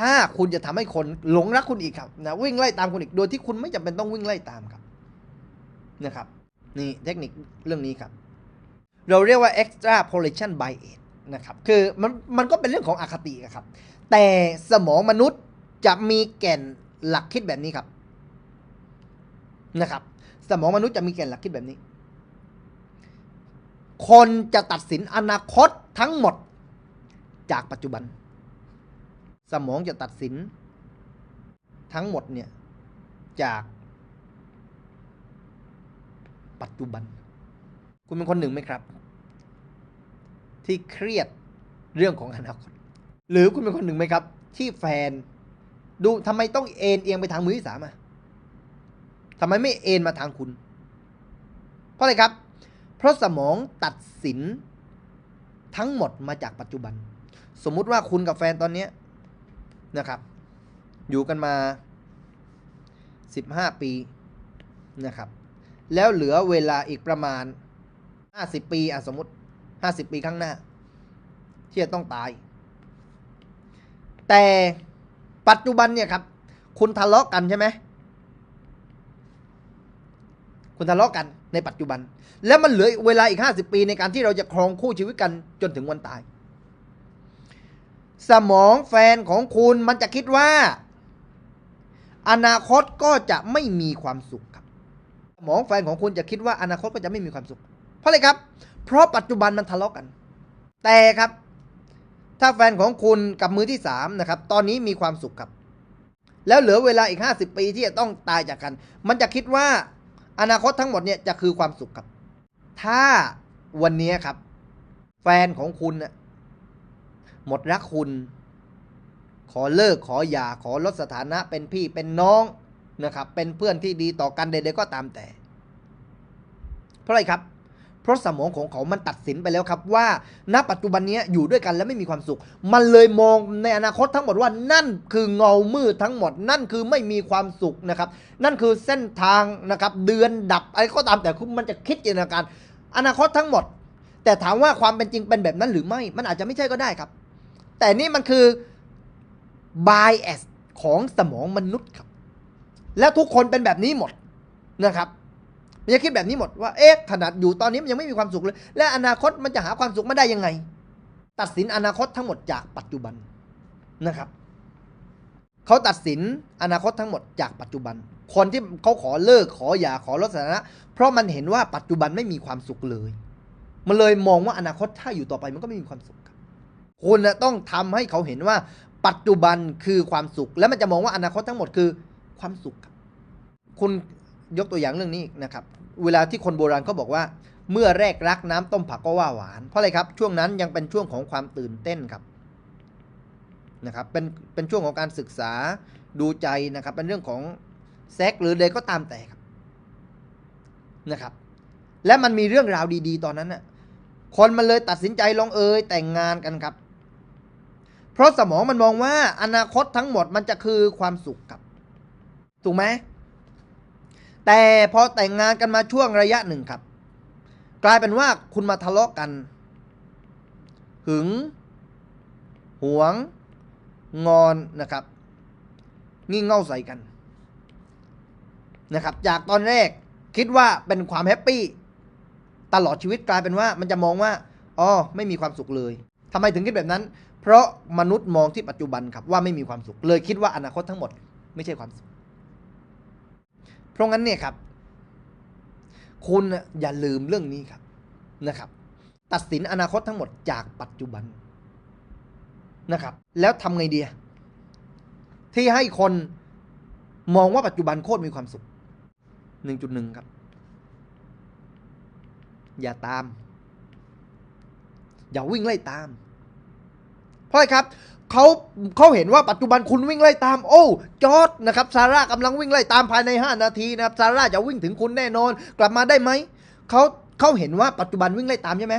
ถ้าคุณจะทำให้คนหลงรักคุณอีกครับนะวิ่งไล่ตามคุณอีกโดยที่คุณไม่จำเป็นต้องวิ่งไล่ตามครับนะครับ นี่เทคนิคเรื่องนี้ครับ เราเรียกว่า extrapolation bias นะครับคือมันมันก็เป็นเรื่องของอคติครับ แต่สมองมนุษย์จะมีแก่นหลักคิดแบบนี้ครับนะครับ สมองมนุษย์จะมีแก่นหลักคิดแบบนี้ คนจะตัดสินอนาคตทั้งหมดจากปัจจุบัน สมองจะตัดสิน ทั้งหมดเนี่ยจาก ปัจจุบัน คุณเป็นคนหนึ่งไหมครับ ที่เครียดเรื่องของอนาคต หรือคุณเป็นคนหนึ่งไหมครับ ที่แฟน ดูทำไมต้องเอ็นเอียงไปทางมือที่สามอะทำไมไม่เอ็นมาทางคุณ เพราะอะไรครับ เพราะสมองตัดสินทั้งหมดมาจากปัจจุบัน สมมุติว่าคุณกับแฟนตอนเนี้ย นะครับ อยู่กันมา 15 ปีนะครับ แล้วเหลือเวลาอีกประมาณ 50 ปีอะสมมติ 50 ปีข้างหน้า ที่จะต้องตาย แต่ปัจจุบันเนี่ยครับ คุณทะเลาะกันใช่ไหมคุณทะเลาะกันในปัจจุบัน แล้วมันเหลือเวลาอีก 50 ปีในการที่เราจะครองคู่ชีวิตกันจนถึงวันตาย สมองแฟนของคุณมันจะคิดว่า อนาคตก็จะไม่มีความสุขครับ สมองแฟนของคุณจะคิดว่าอนาคตก็จะไม่มีความสุข เพราะอะไรครับ เพราะปัจจุบันมันทะเลาะกัน แต่ครับ ถ้าแฟนของคุณกับมือที่สามนะครับ ตอนนี้มีความสุขครับ แล้วเหลือเวลาอีก 50 ปีที่จะต้องตายจากกัน มันจะคิดว่าอนาคตทั้งหมดเนี่ยจะคือความสุขครับ ถ้าวันนี้ครับ แฟนของคุณน่ะ หมดรักคุณ ขอเลิกขอหย่าขอลดสถานะเป็นพี่เป็นน้องนะครับ เป็นเพื่อนที่ดีต่อกันใดๆก็ตามแต่ เพราะอะไรครับ เพราะสมองของเขามันตัดสินไปแล้วครับว่า ณ ปัจจุบันนี้อยู่ด้วยกันแล้วไม่มีความสุข มันเลยมองในอนาคตทั้งหมดว่านั่นคือเงามืดทั้งหมด นั่นคือไม่มีความสุขนะครับ นั่นคือเส้นทางนะครับ เดือนดับอะไรก็ตามแต่คุณมันจะคิดจินตนาการ อนาคตทั้งหมด แต่ถามว่าความเป็นจริงเป็นแบบนั้นหรือไม่ มันอาจจะไม่ใช่ก็ได้ครับ แต่นี่มันคือ bias ของสมองมนุษย์ครับ แล้วทุกคนเป็นแบบนี้หมดนะครับมันจะคิดแบบนี้หมดว่าเอ๊ะขนาดอยู่ตอนนี้มันยังไม่มีความสุขเลย และอนาคตมันจะหาความสุขมาได้ยังไง ตัดสินอนาคตทั้งหมดจากปัจจุบันนะครับเขาตัดสินอนาคตทั้งหมดจากปัจจุบัน คนที่เขาขอเลิกขอหย่าขอลดสถานะ เพราะมันเห็นว่าปัจจุบันไม่มีความสุขเลย มันเลยมองว่าอนาคตถ้าอยู่ต่อไปมันก็ไม่มีความสุข คุณน่ะต้องทำให้เขาเห็นว่า ปัจจุบันคือความสุข แล้วมันจะมองว่าอนาคตทั้งหมดคือความสุขครับคุณยกตัวอย่างเรื่องนี้นะครับ เวลาที่คนโบราณเขาบอกว่า เมื่อแรกรักน้ำต้มผักก็ว่าหวาน เพราะอะไรครับ ช่วงนั้นยังเป็นช่วงของความตื่นเต้นครับนะครับ เป็นเป็นช่วงของการศึกษาดูใจนะครับ เป็นเรื่องของเซ็กหรือใดก็ตามแต่ครับนะครับ และมันมีเรื่องราวดี ๆ ตอนนั้นน่ะคนมันเลยตัดสินใจลองเอยแต่งงานกันครับ เพราะสมองมันมองว่าอนาคตทั้งหมดมันจะคือความสุขครับ ถูกไหม แต่พอแต่งงานกันมาช่วงระยะหนึ่งครับ กลายเป็นว่าคุณมาทะเลาะกัน หึง หวง งอนนะครับ งี่เง่าใส่กัน นะครับ จากตอนแรกคิดว่าเป็นความแฮปปี้ตลอดชีวิตกลายเป็นว่ามันจะมองว่า อ๋อ ไม่มีความสุขเลยทำไมถึงคิดแบบนั้น เพราะมนุษย์มองที่ปัจจุบันครับว่าไม่มีความสุข เลยคิดว่าอนาคตทั้งหมดไม่ใช่ความสุข เพราะงั้นเนี่ยครับ คุณอย่าลืมเรื่องนี้ครับนะครับ ตัดสินอนาคตทั้งหมดจากปัจจุบันนะครับ แล้วทำไงดีที่ให้คนมองว่าปัจจุบันโคตรมีความสุขหนึ่งจุดหนึ่งครับ อย่าตาม อย่าวิ่งไล่ตาม เพราะครับเขาเขาเห็นว่าปัจจุบันคุณวิ่งไล่ตาม โอ้จอร์ดนะครับซาร่ากำลังวิ่งไล่ตามภายใน 5 นาทีนะครับซาร่าจะวิ่งถึงคุณแน่นอน กลับมาได้ไหมเขาเขาเห็นว่าปัจจุบันวิ่งไล่ตามใช่ไหม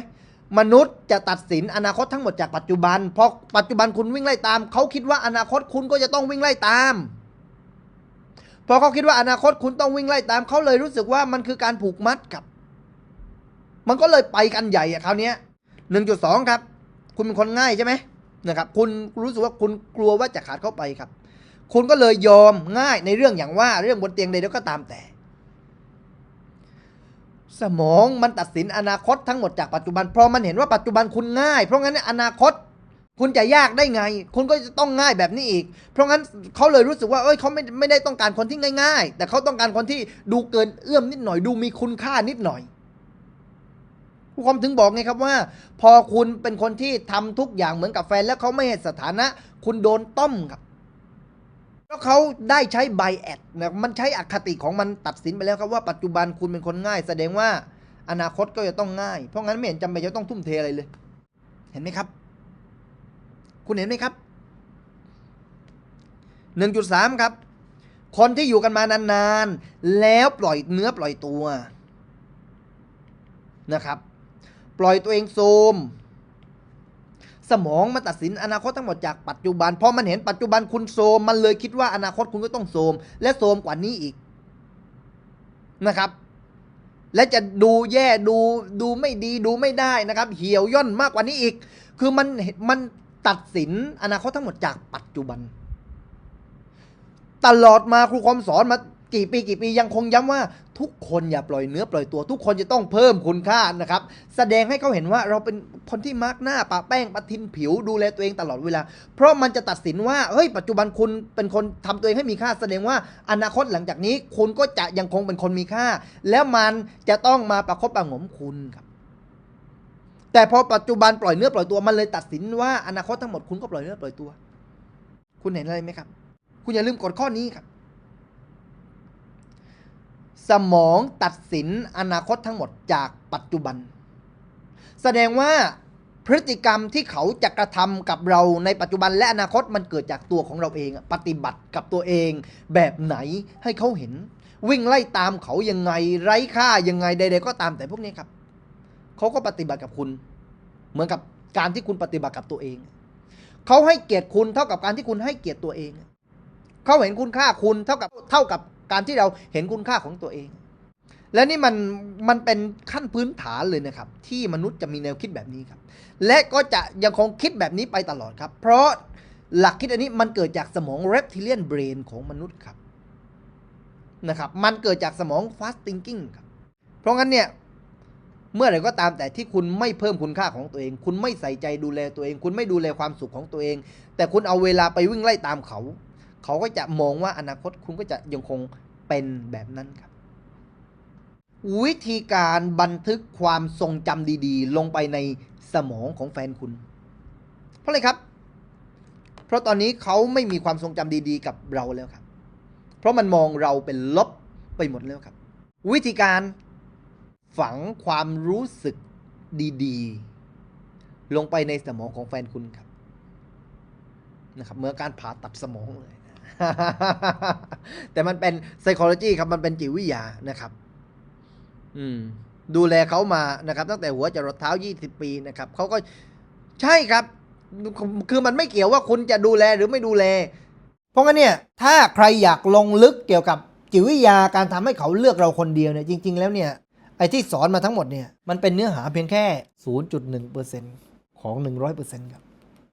มนุษย์จะตัดสินอนาคตทั้งหมดจากปัจจุบันเพราะปัจจุบันคุณวิ่งไล่ตามเขาคิดว่าอนาคตคุณก็จะต้องวิ่งไล่ตามพอเขาคิดว่าอนาคตคุณต้องวิ่งไล่ตามเขาเลยรู้สึกว่ามันคือการผูกมัดกับ มันก็เลยไปกันใหญ่อะคราวนี้หนึ่งจุดสองครับ คุณเป็นคนง่ายใช่ไหม นะครับคุณรู้สึกว่าคุณกลัวว่าจะขาดเข้าไปครับ คุณก็เลยยอมง่ายในเรื่องอย่างว่าเรื่องบนเตียงใดๆก็ตามแต่ สมองมันตัดสินอนาคตทั้งหมดจากปัจจุบันเพราะมันเห็นว่าปัจจุบันคุณง่าย เพราะงั้นอนาคตคุณจะยากได้ไง คุณก็จะต้องง่ายแบบนี้อีก เพราะงั้นเขาเลยรู้สึกว่า เอ้ยเขาไม่ไม่ได้ต้องการคนที่ง่าย ๆ แต่เขาต้องการคนที่ดูเกินเอื้อมนิดหน่อย ดูมีคุณค่านิดหน่อย วามถึงบอกไงครับว่า พอคุณเป็นคนที่ทำทุกอย่างเหมือนกับแฟน แล้วเขาไม่เห็นสถานะ คุณโดนต้มครับแล้วเขาได้ใช้ไบแอดนะมันใช้อคติของมันตัดสินไปแล้วครับว่าปัจจุบันคุณเป็นคนง่าย แสดงว่าอนาคตก็จะต้องง่าย เพราะงั้นไม่เห็นจำเป็นจะต้องทุ่มเทอะไรเลย เห็นไหมครับ คุณเห็นไหมครับหนึ่งจุดสามครับ คนที่อยู่กันมานานๆ แล้วปล่อยเนื้อปล่อยตัวนะครับ ปล่อยตัวเองโทมสมองมันตัดสินอนาคตทั้งหมดจากปัจจุบันพอมันเห็นปัจจุบันคุณโทมมันเลยคิดว่าอนาคตคุณก็ต้องโทมและโทมกว่านี้อีกนะครับ และจะดูแย่ดูดูไม่ดีดูไม่ได้นะครับ เหี่ยวย่นมากกว่านี้อีก คือมันมันตัดสินอนาคตทั้งหมดจากปัจจุบัน ตลอดมาครูคอมสอนมา กี่ปีกี่ปียังคงย้ำว่าทุกคนอย่าปล่อยเนื้อปล่อยตัว ทุกคนจะต้องเพิ่มคุณค่านะครับ แสดงให้เขาเห็นว่าเราเป็นคนที่มาร์กหน้าปะแป้งปะทินผิวดูแลตัวเองตลอดเวลา เพราะมันจะตัดสินว่าเฮ้ยปัจจุบันคุณเป็นคนทำตัวเองให้มีค่า แสดงว่าอนาคตหลังจากนี้ คุณก็จะยังคงเป็นคนมีค่า แล้วมันจะต้องมาประคบประงมคุณครับแต่พอปัจจุบันปล่อยเนื้อปล่อยตัวมันเลยตัดสินว่าอนาคตทั้งหมดคุณก็ปล่อยเนื้อปล่อยตัว คุณเห็นอะไรไหมครับ คุณอย่าลืมกดข้อนี้ครับ สมองตัดสินอนาคตทั้งหมดจากปัจจุบัน แสดงว่าพฤติกรรมที่เขาจะกระทำกับเราในปัจจุบันและอนาคตมันเกิดจากตัวของเราเอง ปฏิบัติกับตัวเองแบบไหนให้เขาเห็น วิ่งไล่ตามเขายังไงไร้ค่ายังไงใดๆก็ตามแต่พวกนี้ครับเขาก็ปฏิบัติกับคุณ เหมือนกับการที่คุณปฏิบัติกับตัวเองเขาให้เกียรติคุณเท่ากับการที่คุณให้เกียรติตัวเองเขาเห็นคุณค่าคุณเท่ากับเท่ากับ การที่เราเห็นคุณค่าของตัวเอง และนี่มันมันเป็นขั้นพื้นฐานเลยนะครับ ที่มนุษย์จะมีแนวคิดแบบนี้ครับ และก็จะยังคงคิดแบบนี้ไปตลอดครับ เพราะหลักคิดอันนี้มันเกิดจากสมอง reptilian brain ของมนุษย์ครับนะครับมันเกิดจากสมอง fast thinking ครับเพราะงั้นเนี่ยเมื่อไหร่ก็ตามแต่ที่คุณไม่เพิ่มคุณค่าของตัวเอง คุณไม่ใส่ใจดูแลตัวเอง คุณไม่ดูแลความสุขของตัวเอง แต่คุณเอาเวลาไปวิ่งไล่ตามเขา เขาก็จะมองว่าอนาคตคุณก็จะยังคงเป็นแบบนั้นครับ วิธีการบันทึกความทรงจำดีๆ ลงไปในสมองของแฟนคุณ เพราะอะไรครับ เพราะตอนนี้เขาไม่มีความทรงจำดีๆ กับเราแล้วครับ เพราะมันมองเราเป็นลบไปหมดแล้วครับ วิธีการฝังความรู้สึกดีๆ ลงไปในสมองของแฟนคุณครับนะครับเมื่อการผ่าตัดสมองเลย แต่มันเป็น psychology ครับ มันเป็นจิตวิทยานะครับ อืม ดูแลเขามานะครับ ตั้งแต่หัวจรดเท้า 20 ปีนะครับ เขาก็ใช่ครับ คือมันไม่เกี่ยวว่าคุณจะดูแลหรือไม่ดูแล เพราะงั้นเนี่ย ถ้าใครอยากลงลึกเกี่ยวกับจิตวิทยาการทำให้เขาเลือกเราคนเดียวเนี่ย จริง ๆ แล้วเนี่ยไอ้ที่สอนมาทั้งหมดเนี่ย มันเป็นเนื้อหาเพียงแค่ 0.1%ของ 100%ครับ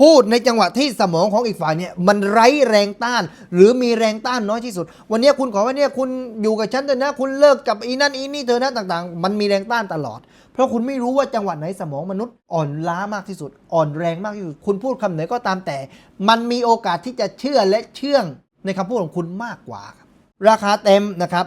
พูดในจังหวะที่สมองของอีกฝ่ายเนี่ยมันไร้แรงต้าน หรือมีแรงต้านน้อยที่สุด วันนี้คุณขอว่าเนี่ยคุณอยู่กับฉันเถอะนะ คุณเลิกกับอีนั่นอีนี่เธอนะต่างๆ มันมีแรงต้านตลอด เพราะคุณไม่รู้ว่าจังหวะไหนสมองมนุษย์อ่อนล้ามากที่สุด อ่อนแรงมากที่สุด คุณพูดคำไหนก็ตามแต่ มันมีโอกาสที่จะเชื่อและเชื่องในคำพูดของคุณมากกว่า ราคาเต็มนะครับ